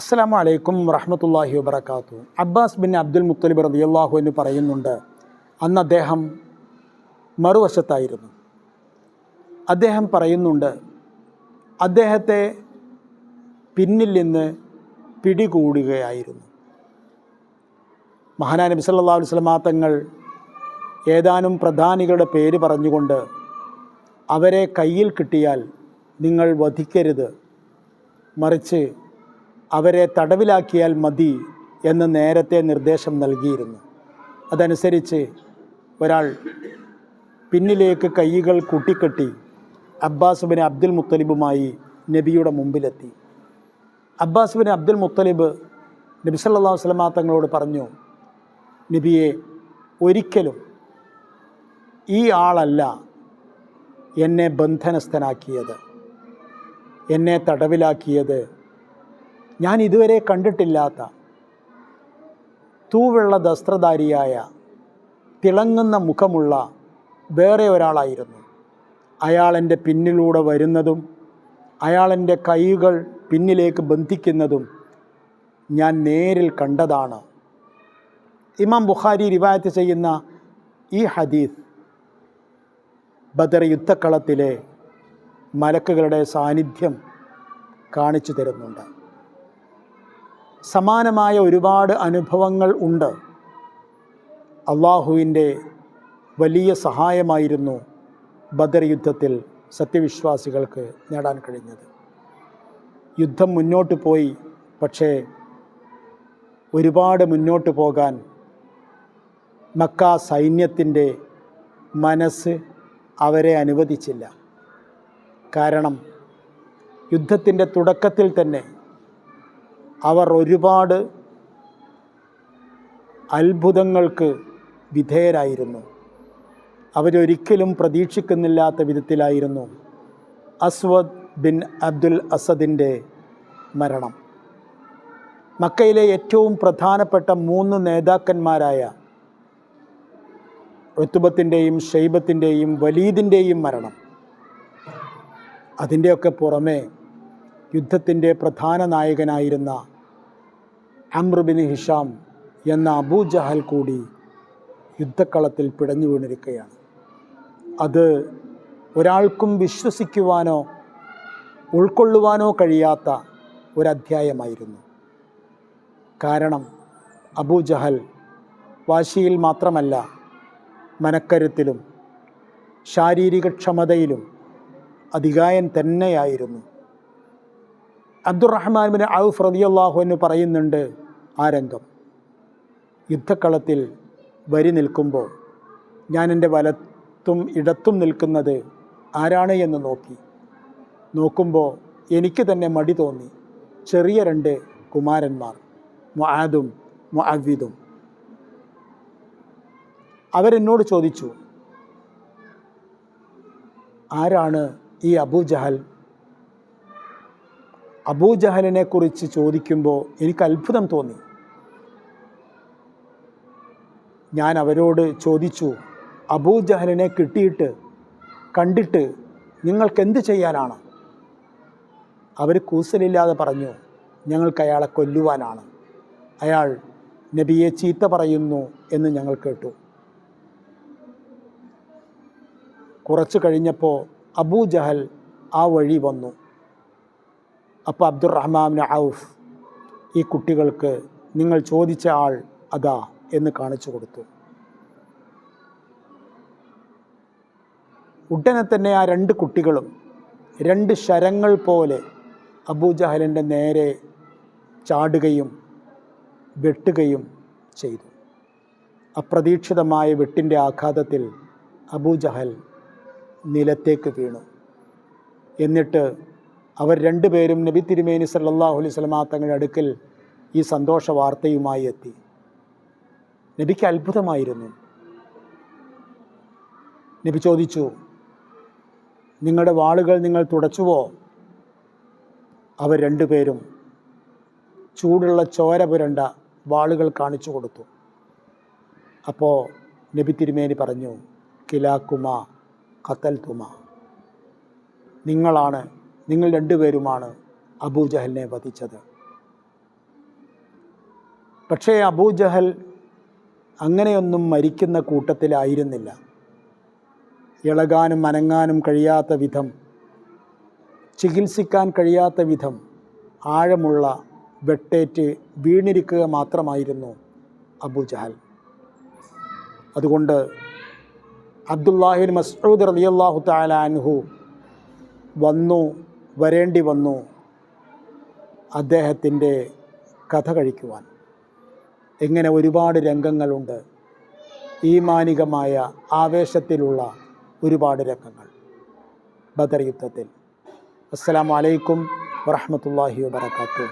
അസ്സലാമു വലൈക്കും വറഹമത്തല്ലാഹി വബർക്കാത്തു അബ്ബാസ് ബിൻ അബ്ദുൽ മുത്തലിബ് റളിയല്ലാഹു എന്ന് പറയുന്നുണ്ട് അന്ന് അദ്ദേഹം മറുവശത്തായിരുന്നു. അദ്ദേഹം പറയുന്നുണ്ട് അദ്ദേഹത്തെ പിന്നിൽ നിന്ന് പിടികൂടുകയായിരുന്നു. മഹാനാ നബി സല്ലല്ലാഹു അലൈഹി വസല്ലമ തങ്ങൾ ഏതാനും പ്രധാനികളുടെ പേര് പറഞ്ഞുകൊണ്ട് അവരെ കയ്യിൽ കിട്ടിയാൽ നിങ്ങൾ വധിക്കരുത് മറിച്ച് അവരെ തടവിലാക്കിയാൽ മതി എന്ന് നേരത്തെ നിർദ്ദേശം നൽകിയിരുന്നു. അതനുസരിച്ച് ഒരാൾ പിന്നിലേക്ക് കൈകൾ കൂട്ടിക്കെട്ടി അബ്ബാസ് ബിൻ അബ്ദുൽ മുത്തലിബുമായി നബിയുടെ മുമ്പിലെത്തി. അബ്ബാസ് ബിൻ അബ്ദുൽ മുത്തലിബ് നബി സല്ലാ വസ്ലമാ തങ്ങളോട് പറഞ്ഞു നബിയെ ഒരിക്കലും ഈ ആളല്ല എന്നെ ബന്ധനസ്ഥനാക്കിയത് എന്നെ തടവിലാക്കിയത് ഞാൻ ഇതുവരെ കണ്ടിട്ടില്ലാത്ത തൂവെള്ള വസ്ത്രധാരിയായ തിളങ്ങുന്ന മുഖമുള്ള വേറെ ഒരാളായിരുന്നു. അയാൾ എന്റെ പിന്നിലൂടെ വരുന്നതും അയാളെന്റെ കൈകൾ പിന്നിലേക്ക് ബന്ധിക്കുന്നതും ഞാൻ നേരിൽ കണ്ടതാണ്. ഇമാം ബുഖാരി റിവായത്ത് ചെയ്യുന്ന ഈ ഹദീസ് ബദർ യുദ്ധക്കളത്തിലെ മലക്കുകളുടെ സാന്നിധ്യം കാണിച്ചു തരുന്നുണ്ട്. സമാനമായ ഒരുപാട് അനുഭവങ്ങൾ ഉണ്ട്. അള്ളാഹുവിന്റെ വലിയ സഹായമായിരുന്നു ബദർ യുദ്ധത്തിൽ സത്യവിശ്വാസികൾക്ക് നേടാൻ കഴിഞ്ഞത്. യുദ്ധം മുന്നോട്ട് പോയി പക്ഷേ ഒരുപാട് മുന്നോട്ട് പോകാൻ മക്ക സൈന്യത്തിന്റെ മനസ്സ് അവരെ അനുവദിച്ചില്ല. കാരണം യുദ്ധത്തിന്റെ തുടക്കത്തിൽ തന്നെ അവർ ഒരുപാട് അത്ഭുതങ്ങൾക്ക് വിധേയരായിരുന്നു. അവരൊരിക്കലും പ്രതീക്ഷിക്കുന്നില്ലാത്ത വിധത്തിലായിരുന്നു അസ്വദ് ബിൻ അബ്ദുൽ അസദിന്റെ മരണം. മക്കയിലെ ഏറ്റവും പ്രധാനപ്പെട്ട മൂന്ന് നേതാക്കന്മാരായ ഋത്തുബത്തിന്റെയും ഷെയ്ബത്തിന്റെയും വലീദിന്റെയും മരണം. അതിന്റെയൊക്കെ പുറമെ യുദ്ധത്തിന്റെ പ്രധാന നായകനായിരുന്ന അമ്രുബിൻ ഹിഷാം എന്ന അബൂജഹൽ കൂടി യുദ്ധക്കളത്തിൽ പിടഞ്ഞു വീണിരിക്കുകയാണ്. അത് ഒരാൾക്കും വിശ്വസിക്കുവാനോ ഉൾക്കൊള്ളുവാനോ കഴിയാത്ത ഒരധ്യായമായിരുന്നു. കാരണം അബൂജഹൽ വാശിയിൽ മാത്രമല്ല മനക്കരുത്തിലും ശാരീരിക ക്ഷമതയിലും അധികായൻ തന്നെയായിരുന്നു. അബ്ദുറഹ്മാൻ ബിൻ ഔഫ് റതിയല്ലാഹു എന്ന് പറയുന്നുണ്ട് ആ രംഗം. യുദ്ധക്കളത്തിൽ വരി നിൽക്കുമ്പോൾ ഞാൻ എന്റെ വലത്തും ഇടത്തും നിൽക്കുന്നത് ആരാണ് എന്ന് നോക്കി. നോക്കുമ്പോൾ എനിക്ക് തന്നെ മടി തോന്നി. ചെറിയ രണ്ട് കുമാരന്മാർ മുആദും മുഅവ്വിദും. അവരെന്നോട് ചോദിച്ചു ആരാണ് ഈ അബൂജഹൽ അബൂജഹലിനെ കുറിച്ച് ചോദിക്കുമ്പോൾ എനിക്ക് അത്ഭുതം തോന്നി. ഞാൻ അവരോട് ചോദിച്ചു അബൂജഹലിനെ കിട്ടിയിട്ട് കണ്ടിട്ട് നിങ്ങൾക്ക് എന്ത് ചെയ്യാനാണ്? അവർ കൂസലില്ലാതെ പറഞ്ഞു ഞങ്ങൾക്ക് അയാളെ കൊല്ലുവാനാണ്. അയാൾ നബിയെ ചീത്ത പറയുന്നു എന്ന് ഞങ്ങൾ കേട്ടു. കുറച്ച് കഴിഞ്ഞപ്പോൾ അബൂജഹൽ ആ വഴി വന്നു. അപ്പോൾ അബ്ദുറഹ്മാൻ ഔഫ് ഈ കുട്ടികൾക്ക് നിങ്ങൾ ചോദിച്ച ആൾ അതാ എന്ന് കാണിച്ചു കൊടുത്തു. ഉടനെ തന്നെ ആ രണ്ട് കുട്ടികളും രണ്ട് ശരങ്ങൾ പോലെ അബൂജഹലിന്റെ നേരെ ചാടുകയും വെട്ടുകയും ചെയ്തു. അപ്രതീക്ഷിതമായ വെട്ടിന്റെ ആഘാതത്തിൽ അബൂജഹൽ നിലത്തേക്ക് വീണു. എന്നിട്ട് അവർ രണ്ടുപേരും നബി തിരുമേനി സല്ലല്ലാഹു അലൈഹി സ്വലമാ തങ്ങളുടെ അടുക്കൽ ഈ സന്തോഷ വാർത്തയുമായി എത്തി. നബിക്ക് അത്ഭുതമായിരുന്നു. നബി ചോദിച്ചു നിങ്ങളുടെ വാളുകൾ നിങ്ങൾ തുടച്ചുവോ? അവർ രണ്ടുപേരും ചൂടുള്ള ചോര പുരണ്ട വാളുകൾ കാണിച്ചു കൊടുത്തു. അപ്പോൾ നബി തിരുമേനി പറഞ്ഞു കിലാക്കുമ കത്തൽ തുമ. നിങ്ങളാണ് നിങ്ങൾ രണ്ടുപേരുമാണ് അബൂജഹലിനെ വധിച്ചത്. പക്ഷേ അബൂജഹൽ അങ്ങനെയൊന്നും മരിക്കുന്ന കൂട്ടത്തിലായിരുന്നില്ല. ഇളകാനും അനങ്ങാനും കഴിയാത്ത വിധം ചികിത്സിക്കാൻ കഴിയാത്ത വിധം ആഴമുള്ള വെട്ടേറ്റ് വീണിരിക്കുക മാത്രമായിരുന്നു അബൂജഹൽ അതുകൊണ്ട് അബ്ദുല്ലാഹിൻ മസ്ഊദ് റളിയല്ലാഹു തആല അൻഹു വന്നു വരേണ്ടി വന്നു അദ്ദേഹത്തിന്റെ കഥ കഴിക്കുവാൻ. എങ്ങനെ ഒരുപാട് രംഗങ്ങളുണ്ട്. ഈമാനികമായ ആവേശത്തിലുള്ള ഒരുപാട് രംഗങ്ങൾ ബദർ യുദ്ധത്തിൽ. അസ്സലാമു അലൈക്കും വറഹ്മത്തുള്ളാഹി വബറകാതുഹു.